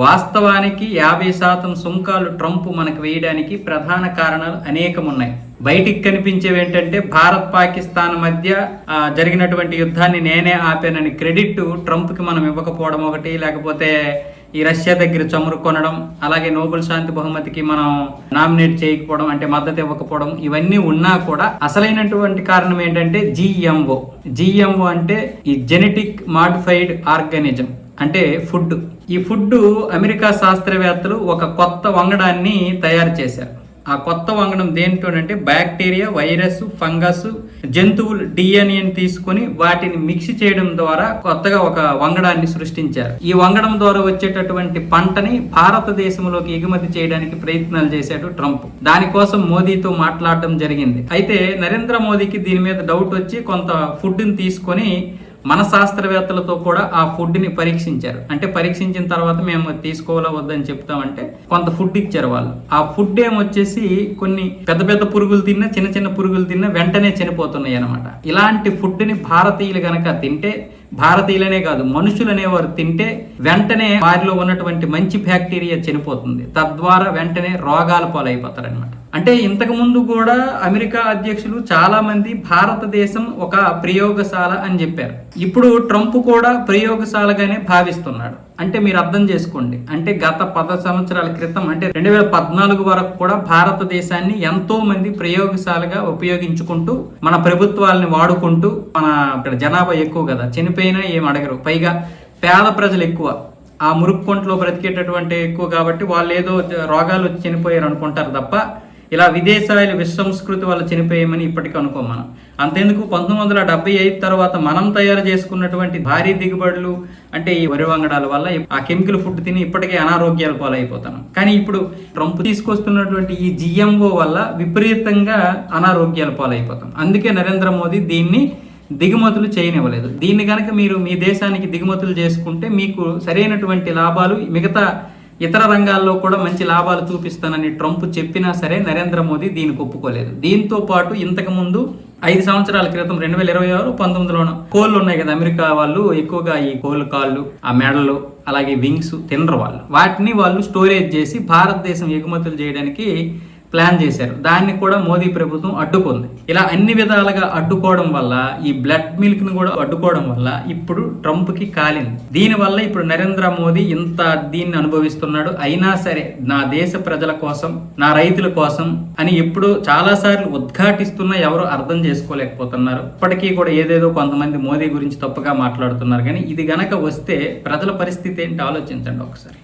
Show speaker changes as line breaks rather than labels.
వాస్తవానికి యాభై శాతం సుంకాలు ట్రంప్ మనకు వేయడానికి ప్రధాన కారణాలు అనేకం ఉన్నాయి బయటికి కనిపించేవి ఏంటంటే భారత్ పాకిస్తాన్ మధ్య జరిగినటువంటి యుద్ధాన్ని నేనే ఆపానని క్రెడిట్ ట్రంప్కి మనం ఇవ్వకపోవడం ఒకటి లేకపోతే ఈ రష్యా దగ్గర చమురు కొనడం అలాగే నోబెల్ శాంతి బహుమతికి మనం నామినేట్ చేయకపోవడం అంటే మద్దతు ఇవ్వకపోవడం ఇవన్నీ ఉన్నా కూడా అసలైనటువంటి కారణం ఏంటంటే జిఎంఓ. జిఎంఓ అంటే ఈ జెనెటిక్ మాడిఫైడ్ ఆర్గానిజం. అంటే ఫుడ్. ఈ ఫుడ్ అమెరికా శాస్త్రవేత్తలు ఒక కొత్త వంగడాన్ని తయారు చేశారు. ఆ కొత్త వంగడం దేంటోనంటే బ్యాక్టీరియా వైరస్ ఫంగస్ జంతువులు డిఎన్ఏని తీసుకొని వాటిని మిక్స్ చేయడం ద్వారా కొత్తగా ఒక వంగడాన్ని సృష్టించారు. ఈ వంగడం ద్వారా వచ్చేటటువంటి పంటని భారతదేశంలోకి ఎగుమతి చేయడానికి ప్రయత్నాలు చేశాడు ట్రంప్. దానికోసం మోదీతో మాట్లాడడం జరిగింది. అయితే నరేంద్ర మోదీకి దీని మీద డౌట్ వచ్చి కొంత ఫుడ్ని తీసుకొని మన శాస్త్రవేత్తలతో కూడా ఆ ఫుడ్ని పరీక్షించారు. అంటే పరీక్షించిన తర్వాత మేము తీసుకోవాలా వద్దని చెప్తామంటే కొంత ఫుడ్ ఇచ్చారు వాళ్ళు. ఆ ఫుడ్ ఏమొచ్చేసి కొన్ని పెద్ద పెద్ద పురుగులు తిన్నా చిన్న చిన్న పురుగులు తిన్నా వెంటనే చనిపోతున్నాయి అనమాట ఇలాంటి ఫుడ్ని భారతీయులు కనుక తింటే భారతీయులనే కాదు మనుషులు అనేవారు తింటే వెంటనే వారిలో ఉన్నటువంటి మంచి బ్యాక్టీరియా చనిపోతుంది. తద్వారా వెంటనే రోగాల పాలైపోతారు అనమాట అంటే ఇంతకు ముందు కూడా అమెరికా అధ్యక్షులు చాలా మంది భారతదేశం ఒక ప్రయోగశాల అని చెప్పారు. ఇప్పుడు ట్రంప్ కూడా ప్రయోగశాలగానే భావిస్తున్నాడు. అంటే మీరు అర్థం చేసుకోండి. అంటే గత పద సంవత్సరాల క్రితం అంటే రెండు వేల పద్నాలుగు వరకు కూడా భారతదేశాన్ని ఎంతో మంది ప్రయోగశాలగా ఉపయోగించుకుంటూ మన ప్రభుత్వాలని వాడుకుంటూ మన ఇక్కడ జనాభా ఎక్కువ కదా చనిపోయినా ఏం అడగరు. పైగా పేద ప్రజలు ఎక్కువ. ఆ మురుక్కుంట్లో బ్రతికేటటువంటి ఎక్కువ కాబట్టి వాళ్ళు ఏదో రోగాలు వచ్చి చనిపోయారు అనుకుంటారు తప్ప ఇలా విదేశాలు విశ్వంస్కృతి వల్ల చనిపోయామని ఇప్పటికీ అనుకో మనం అంతేందుకు పంతొమ్మిది వందల డెబ్బై ఐదు తర్వాత మనం తయారు చేసుకున్నటువంటి భారీ దిగుబడులు అంటే ఈ వరి వంగడాల వల్ల ఆ కెమికల్ ఫుడ్ తిని ఇప్పటికే అనారోగ్యాలు పాలైపోతున్నాం కానీ ఇప్పుడు ట్రంప్ తీసుకొస్తున్నటువంటి ఈ జిఎంఓ వల్ల విపరీతంగా అనారోగ్యాలు పాలైపోతాం. అందుకే నరేంద్ర మోదీ దీన్ని దిగుమతులు చేయనివ్వలేదు. దీన్ని కనుక మీరు మీ దేశానికి దిగుమతులు చేసుకుంటే మీకు సరైనటువంటి లాభాలు మిగతా ఇతర రంగాల్లో కూడా మంచి లాభాలు చూపిస్తానని ట్రంప్ చెప్పినా సరే నరేంద్ర మోదీ దీనికి ఒప్పుకోలేదు. దీంతో పాటు ఇంతకు ముందు ఐదు సంవత్సరాల క్రితం రెండు వేల ఇరవై ఆరు పంతొమ్మిదిలో కోళ్ళు ఉన్నాయి కదా అమెరికా వాళ్ళు ఎక్కువగా ఈ కోళ్ళు కాళ్ళు ఆ మెడలు అలాగే వింగ్స్ తినరు వాళ్ళు. వాటిని వాళ్ళు స్టోరేజ్ చేసి భారతదేశం ఎగుమతులు చేయడానికి ప్లాన్ చేశారు. దాన్ని కూడా మోదీ ప్రభుత్వం అడ్డుకుంది. ఇలా అన్ని విధాలుగా అడ్డుకోవడం వల్ల ఈ బ్లడ్ మిల్క్ని కూడా అడ్డుకోవడం వల్ల ఇప్పుడు ట్రంప్కి కాలింది. దీని వల్ల ఇప్పుడు నరేంద్ర మోదీ ఇంత దీన్ని అనుభవిస్తున్నాడు. అయినా సరే నా దేశ ప్రజల కోసం నా రైతుల కోసం అని ఎప్పుడు చాలా సార్లు ఉద్ఘాటిస్తున్నా ఎవరు అర్థం చేసుకోలేకపోతున్నారు. ఇప్పటికీ కూడా ఏదేదో కొంతమంది మోదీ గురించి తప్పుగా మాట్లాడుతున్నారు. కానీ ఇది గనక వస్తే ప్రజల పరిస్థితి ఏంటి? ఆలోచించండి ఒకసారి.